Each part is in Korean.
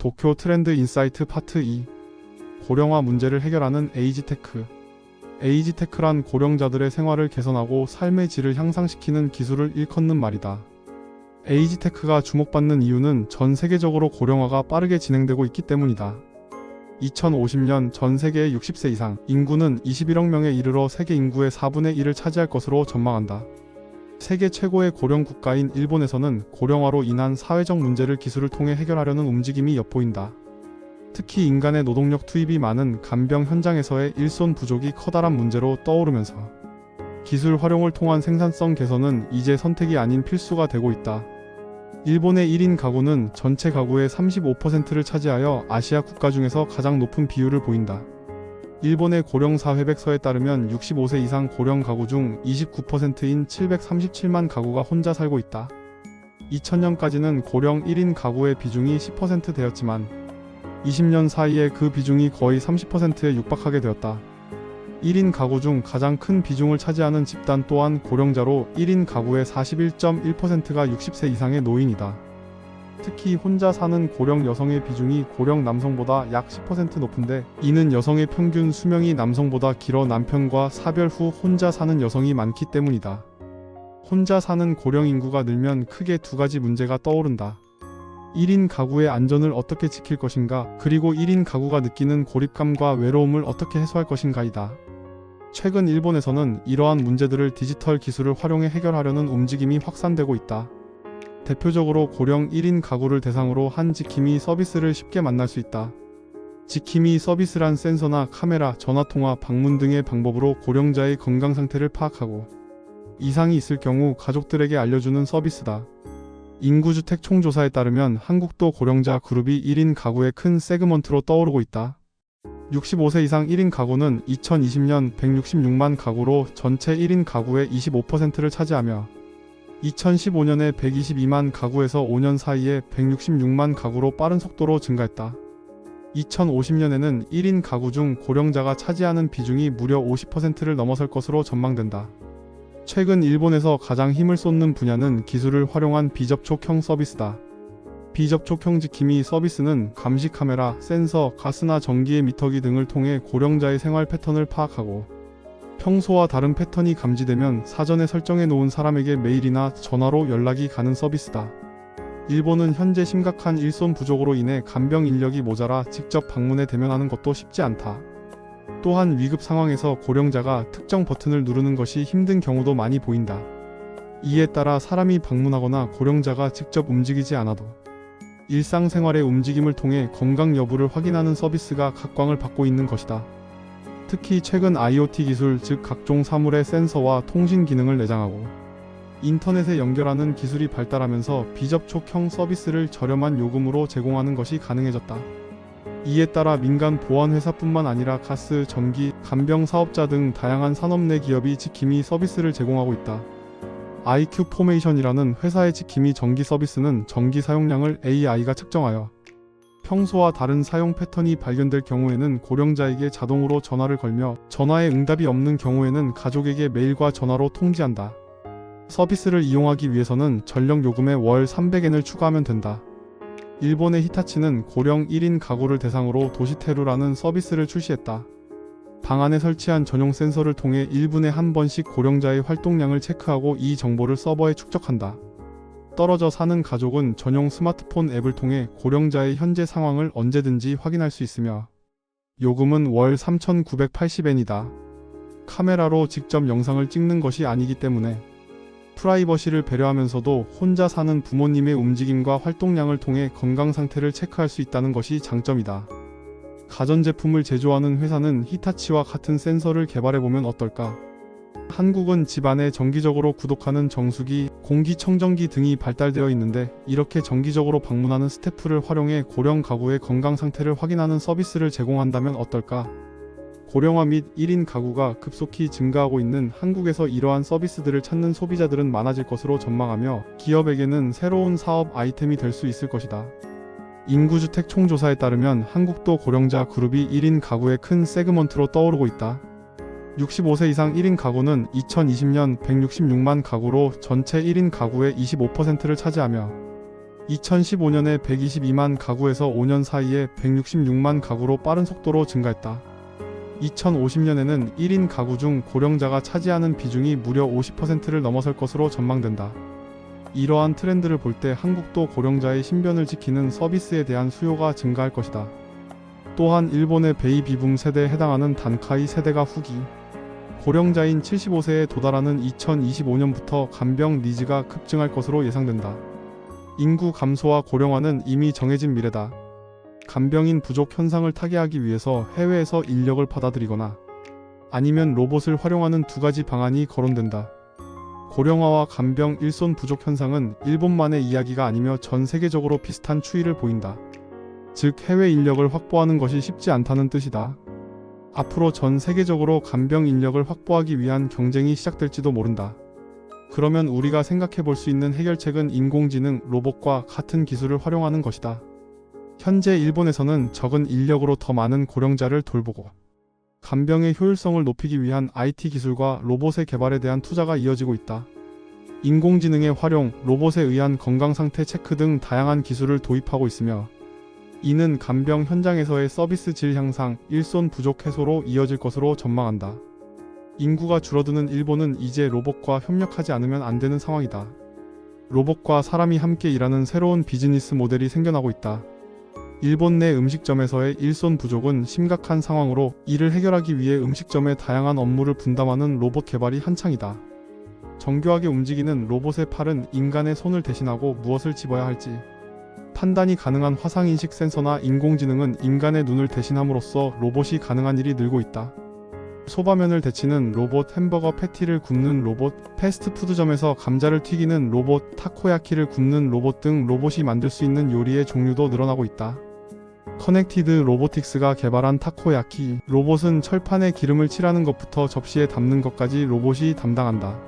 도쿄 트렌드 인사이트 파트 2 고령화 문제를 해결하는 에이지테크 에이지테크란 고령자들의 생활을 개선하고 삶의 질을 향상시키는 기술을 일컫는 말이다. 에이지테크가 주목받는 이유는 전 세계적으로 고령화가 빠르게 진행되고 있기 때문이다. 2050년 전 세계의 60세 이상 인구는 21억 명에 이르러 세계 인구의 4분의 1을 차지할 것으로 전망한다. 세계 최고의 고령 국가인 일본에서는 고령화로 인한 사회적 문제를 기술을 통해 해결하려는 움직임이 엿보인다. 특히 인간의 노동력 투입이 많은 간병 현장에서의 일손 부족이 커다란 문제로 떠오르면서 기술 활용을 통한 생산성 개선은 이제 선택이 아닌 필수가 되고 있다. 일본의 1인 가구는 전체 가구의 35%를 차지하여 아시아 국가 중에서 가장 높은 비율을 보인다. 일본의 고령사회백서에 따르면 65세 이상 고령 가구 중 29%인 737만 가구가 혼자 살고 있다. 2000년까지는 고령 1인 가구의 비중이 10% 되었지만 20년 사이에 그 비중이 거의 30%에 육박하게 되었다. 1인 가구 중 가장 큰 비중을 차지하는 집단 또한 고령자로 1인 가구의 41.1%가 60세 이상의 노인이다. 특히 혼자 사는 고령 여성의 비중이 고령 남성보다 약 10% 높은데 이는 여성의 평균 수명이 남성보다 길어 남편과 사별 후 혼자 사는 여성이 많기 때문이다. 혼자 사는 고령 인구가 늘면 크게 두 가지 문제가 떠오른다. 1인 가구의 안전을 어떻게 지킬 것인가, 그리고 1인 가구가 느끼는 고립감과 외로움을 어떻게 해소할 것인가이다. 최근 일본에서는 이러한 문제들을 디지털 기술을 활용해 해결하려는 움직임이 확산되고 있다. 대표적으로 고령 1인 가구를 대상으로 한 지킴이 서비스를 쉽게 만날 수 있다. 지킴이 서비스란 센서나 카메라, 전화통화, 방문 등의 방법으로 고령자의 건강 상태를 파악하고 이상이 있을 경우 가족들에게 알려주는 서비스다. 인구주택 총조사에 따르면 한국도 고령자 그룹이 1인 가구의 큰 세그먼트로 떠오르고 있다. 65세 이상 1인 가구는 2020년 166만 가구로 전체 1인 가구의 25%를 차지하며 2015년에 122만 가구에서 5년 사이에 166만 가구로 빠른 속도로 증가했다. 2050년에는 1인 가구 중 고령자가 차지하는 비중이 무려 50%를 넘어설 것으로 전망된다. 최근 일본에서 가장 힘을 쏟는 분야는 기술을 활용한 비접촉형 서비스다. 비접촉형 지킴이 서비스는 감시 카메라, 센서, 가스나 전기의 미터기 등을 통해 고령자의 생활 패턴을 파악하고 평소와 다른 패턴이 감지되면 사전에 설정해 놓은 사람에게 메일이나 전화로 연락이 가는 서비스다. 일본은 현재 심각한 일손 부족으로 인해 간병 인력이 모자라 직접 방문에 대면하는 것도 쉽지 않다. 또한 위급 상황에서 고령자가 특정 버튼을 누르는 것이 힘든 경우도 많이 보인다. 이에 따라 사람이 방문하거나 고령자가 직접 움직이지 않아도 일상생활의 움직임을 통해 건강 여부를 확인하는 서비스가 각광을 받고 있는 것이다. 특히 최근 IoT 기술, 즉 각종 사물의 센서와 통신 기능을 내장하고 인터넷에 연결하는 기술이 발달하면서 비접촉형 서비스를 저렴한 요금으로 제공하는 것이 가능해졌다. 이에 따라 민간 보안 회사뿐만 아니라 가스, 전기, 간병 사업자 등 다양한 산업 내 기업이 지킴이 서비스를 제공하고 있다. IQ 포메이션이라는 회사의 지킴이 전기 서비스는 전기 사용량을 AI가 측정하여 평소와 다른 사용 패턴이 발견될 경우에는 고령자에게 자동으로 전화를 걸며 전화에 응답이 없는 경우에는 가족에게 메일과 전화로 통지한다. 서비스를 이용하기 위해서는 전력 요금에 월 300엔을 추가하면 된다. 일본의 히타치는 고령 1인 가구를 대상으로 도시테루라는 서비스를 출시했다. 방 안에 설치한 전용 센서를 통해 1분에 한 번씩 고령자의 활동량을 체크하고 이 정보를 서버에 축적한다. 떨어져 사는 가족은 전용 스마트폰 앱을 통해 고령자의 현재 상황을 언제든지 확인할 수 있으며 요금은 월 3,980엔이다. 카메라로 직접 영상을 찍는 것이 아니기 때문에 프라이버시를 배려하면서도 혼자 사는 부모님의 움직임과 활동량을 통해 건강 상태를 체크할 수 있다는 것이 장점이다. 가전제품을 제조하는 회사는 히타치와 같은 센서를 개발해보면 어떨까? 한국은 집안에 정기적으로 구독하는 정수기, 공기청정기 등이 발달되어 있는데 이렇게 정기적으로 방문하는 스태프를 활용해 고령 가구의 건강 상태를 확인하는 서비스를 제공한다면 어떨까? 고령화 및 1인 가구가 급속히 증가하고 있는 한국에서 이러한 서비스들을 찾는 소비자들은 많아질 것으로 전망하며 기업에게는 새로운 사업 아이템이 될 수 있을 것이다. 인구주택 총조사에 따르면 한국도 고령자 그룹이 1인 가구의 큰 세그먼트로 떠오르고 있다. 65세 이상 1인 가구는 2020년 166만 가구로 전체 1인 가구의 25%를 차지하며 2015년에 122만 가구에서 5년 사이에 166만 가구로 빠른 속도로 증가했다. 2050년에는 1인 가구 중 고령자가 차지하는 비중이 무려 50%를 넘어설 것으로 전망된다. 이러한 트렌드를 볼 때 한국도 고령자의 신변을 지키는 서비스에 대한 수요가 증가할 것이다. 또한 일본의 베이비붐 세대에 해당하는 단카이 세대가 후기, 고령자인 75세에 도달하는 2025년부터 간병 니즈가 급증할 것으로 예상된다. 인구 감소와 고령화는 이미 정해진 미래다. 간병인 부족 현상을 타개하기 위해서 해외에서 인력을 받아들이거나 아니면 로봇을 활용하는 두 가지 방안이 거론된다. 고령화와 간병 일손 부족 현상은 일본만의 이야기가 아니며 전 세계적으로 비슷한 추이를 보인다. 즉 해외 인력을 확보하는 것이 쉽지 않다는 뜻이다. 앞으로 전 세계적으로 간병 인력을 확보하기 위한 경쟁이 시작될지도 모른다. 그러면 우리가 생각해 볼 수 있는 해결책은 인공지능, 로봇과 같은 기술을 활용하는 것이다. 현재 일본에서는 적은 인력으로 더 많은 고령자를 돌보고 간병의 효율성을 높이기 위한 IT 기술과 로봇의 개발에 대한 투자가 이어지고 있다. 인공지능의 활용, 로봇에 의한 건강 상태 체크 등 다양한 기술을 도입하고 있으며 이는 간병 현장에서의 서비스 질 향상, 일손 부족 해소로 이어질 것으로 전망한다. 인구가 줄어드는 일본은 이제 로봇과 협력하지 않으면 안 되는 상황이다. 로봇과 사람이 함께 일하는 새로운 비즈니스 모델이 생겨나고 있다. 일본 내 음식점에서의 일손 부족은 심각한 상황으로 이를 해결하기 위해 음식점의 다양한 업무를 분담하는 로봇 개발이 한창이다. 정교하게 움직이는 로봇의 팔은 인간의 손을 대신하고 무엇을 집어야 할지 판단이 가능한 화상인식 센서나 인공지능은 인간의 눈을 대신함으로써 로봇이 가능한 일이 늘고 있다. 소바면을 데치는 로봇, 햄버거 패티를 굽는 로봇, 패스트푸드점에서 감자를 튀기는 로봇, 타코야키를 굽는 로봇 등 로봇이 만들 수 있는 요리의 종류도 늘어나고 있다. 커넥티드 로보틱스가 개발한 타코야키 로봇은 철판에 기름을 칠하는 것부터 접시에 담는 것까지 로봇이 담당한다.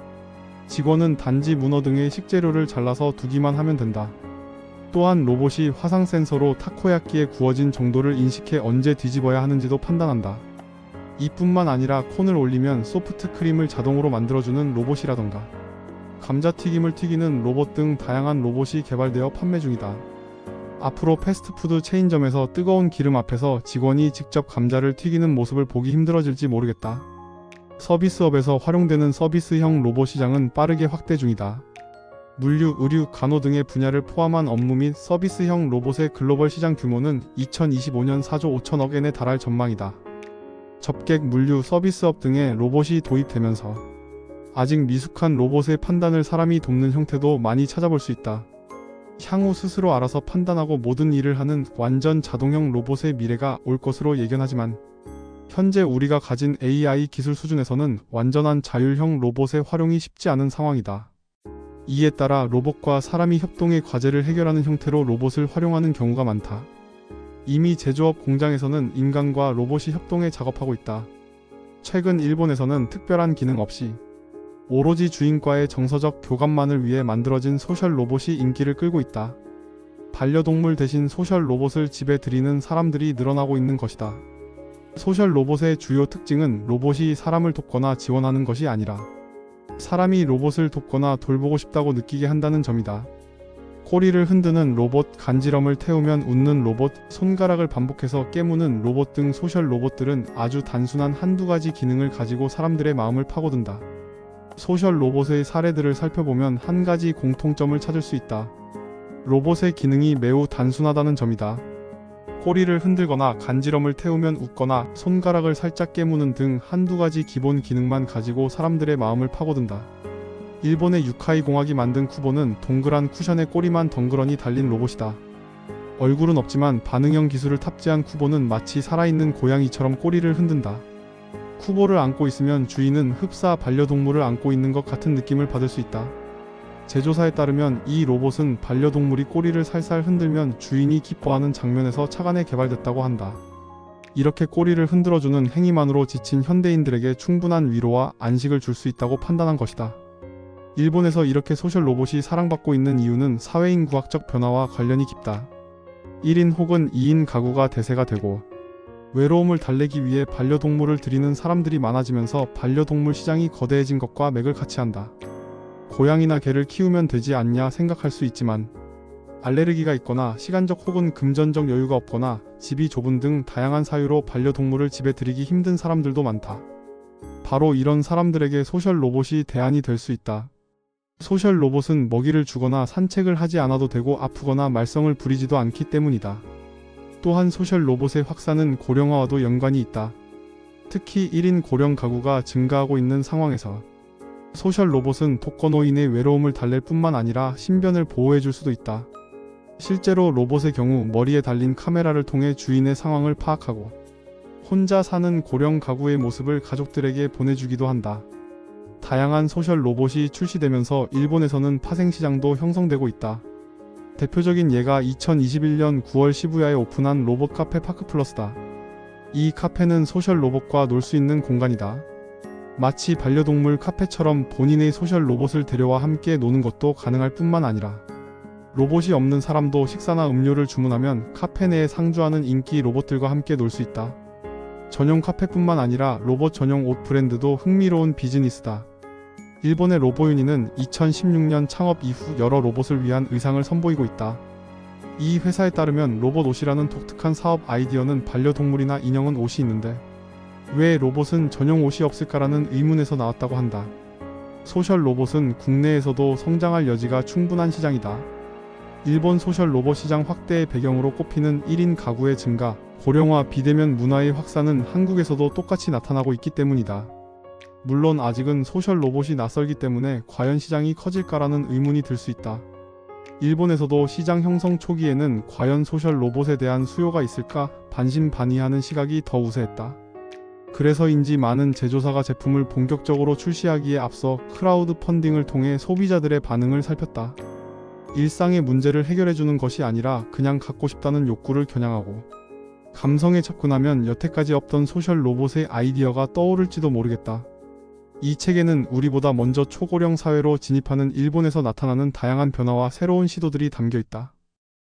직원은 단지 문어 등의 식재료를 잘라서 두기만 하면 된다. 또한 로봇이 화상 센서로 타코야키에 구워진 정도를 인식해 언제 뒤집어야 하는지도 판단한다. 이뿐만 아니라 콘을 올리면 소프트 크림을 자동으로 만들어주는 로봇이라던가 감자튀김을 튀기는 로봇 등 다양한 로봇이 개발되어 판매 중이다. 앞으로 패스트푸드 체인점에서 뜨거운 기름 앞에서 직원이 직접 감자를 튀기는 모습을 보기 힘들어질지 모르겠다. 서비스업에서 활용되는 서비스형 로봇 시장은 빠르게 확대 중이다. 물류, 의류, 간호 등의 분야를 포함한 업무 및 서비스형 로봇의 글로벌 시장 규모는 2025년 4조 5천억 엔에 달할 전망이다. 접객, 물류, 서비스업 등의 로봇이 도입되면서 아직 미숙한 로봇의 판단을 사람이 돕는 형태도 많이 찾아볼 수 있다. 향후 스스로 알아서 판단하고 모든 일을 하는 완전 자동형 로봇의 미래가 올 것으로 예견하지만 현재 우리가 가진 AI 기술 수준에서는 완전한 자율형 로봇의 활용이 쉽지 않은 상황이다. 이에 따라 로봇과 사람이 협동의 과제를 해결하는 형태로 로봇을 활용하는 경우가 많다. 이미 제조업 공장에서는 인간과 로봇이 협동해 작업하고 있다. 최근 일본에서는 특별한 기능 없이 오로지 주인과의 정서적 교감만을 위해 만들어진 소셜 로봇이 인기를 끌고 있다. 반려동물 대신 소셜 로봇을 집에 들이는 사람들이 늘어나고 있는 것이다. 소셜 로봇의 주요 특징은 로봇이 사람을 돕거나 지원하는 것이 아니라 사람이 로봇을 돕거나 돌보고 싶다고 느끼게 한다는 점이다. 꼬리를 흔드는 로봇, 간지럼을 태우면 웃는 로봇, 손가락을 반복해서 깨무는 로봇 등 소셜 로봇들은 아주 단순한 한두 가지 기능을 가지고 사람들의 마음을 파고든다. 소셜 로봇의 사례들을 살펴보면 한 가지 공통점을 찾을 수 있다. 로봇의 기능이 매우 단순하다는 점이다. 꼬리를 흔들거나 간지럼을 태우면 웃거나 손가락을 살짝 깨무는 등 한두 가지 기본 기능만 가지고 사람들의 마음을 파고든다. 일본의 유카이 공학이 만든 쿠보는 동그란 쿠션에 꼬리만 덩그러니 달린 로봇이다. 얼굴은 없지만 반응형 기술을 탑재한 쿠보는 마치 살아있는 고양이처럼 꼬리를 흔든다. 쿠보를 안고 있으면 주인은 흡사 반려동물을 안고 있는 것 같은 느낌을 받을 수 있다. 제조사에 따르면 이 로봇은 반려동물이 꼬리를 살살 흔들면 주인이 기뻐하는 장면에서 착안해 개발됐다고 한다. 이렇게 꼬리를 흔들어주는 행위만으로 지친 현대인들에게 충분한 위로와 안식을 줄 수 있다고 판단한 것이다. 일본에서 이렇게 소셜 로봇이 사랑받고 있는 이유는 사회인 구학적 변화와 관련이 깊다. 1인 혹은 2인 가구가 대세가 되고 외로움을 달래기 위해 반려동물을 들이는 사람들이 많아지면서 반려동물 시장이 거대해진 것과 맥을 같이 한다. 고양이나 개를 키우면 되지 않냐 생각할 수 있지만 알레르기가 있거나 시간적 혹은 금전적 여유가 없거나 집이 좁은 등 다양한 사유로 반려동물을 집에 들이기 힘든 사람들도 많다. 바로 이런 사람들에게 소셜 로봇이 대안이 될 수 있다. 소셜 로봇은 먹이를 주거나 산책을 하지 않아도 되고 아프거나 말썽을 부리지도 않기 때문이다. 또한 소셜 로봇의 확산은 고령화와도 연관이 있다. 특히 1인 고령 가구가 증가하고 있는 상황에서 소셜 로봇은 독거노인의 외로움을 달랠 뿐만 아니라 신변을 보호해 줄 수도 있다. 실제로 로봇의 경우 머리에 달린 카메라를 통해 주인의 상황을 파악하고 혼자 사는 고령 가구의 모습을 가족들에게 보내주기도 한다. 다양한 소셜 로봇이 출시되면서 일본에서는 파생 시장도 형성되고 있다. 대표적인 예가 2021년 9월 시부야에 오픈한 로봇 카페 파크플러스다. 이 카페는 소셜 로봇과 놀 수 있는 공간이다. 마치 반려동물 카페처럼 본인의 소셜 로봇을 데려와 함께 노는 것도 가능할 뿐만 아니라 로봇이 없는 사람도 식사나 음료를 주문하면 카페 내에 상주하는 인기 로봇들과 함께 놀 수 있다. 전용 카페뿐만 아니라 로봇 전용 옷 브랜드도 흥미로운 비즈니스다. 일본의 로보유니는 2016년 창업 이후 여러 로봇을 위한 의상을 선보이고 있다. 이 회사에 따르면 로봇 옷이라는 독특한 사업 아이디어는 반려동물이나 인형은 옷이 있는데 왜 로봇은 전용 옷이 없을까라는 의문에서 나왔다고 한다. 소셜 로봇은 국내에서도 성장할 여지가 충분한 시장이다. 일본 소셜 로봇 시장 확대의 배경으로 꼽히는 1인 가구의 증가, 고령화 비대면 문화의 확산은 한국에서도 똑같이 나타나고 있기 때문이다. 물론 아직은 소셜 로봇이 낯설기 때문에 과연 시장이 커질까라는 의문이 들 수 있다. 일본에서도 시장 형성 초기에는 과연 소셜 로봇에 대한 수요가 있을까 반신반의하는 시각이 더 우세했다. 그래서인지 많은 제조사가 제품을 본격적으로 출시하기에 앞서 크라우드 펀딩을 통해 소비자들의 반응을 살폈다. 일상의 문제를 해결해주는 것이 아니라 그냥 갖고 싶다는 욕구를 겨냥하고 감성에 접근하면 여태까지 없던 소셜 로봇의 아이디어가 떠오를지도 모르겠다. 이 책에는 우리보다 먼저 초고령 사회로 진입하는 일본에서 나타나는 다양한 변화와 새로운 시도들이 담겨 있다.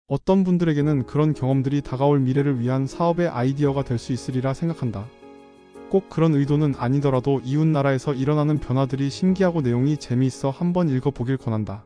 어떤 분들에게는 그런 경험들이 다가올 미래를 위한 사업의 아이디어가 될 수 있으리라 생각한다. 꼭 그런 의도는 아니더라도 이웃 나라에서 일어나는 변화들이 신기하고 내용이 재미있어 한번 읽어보길 권한다.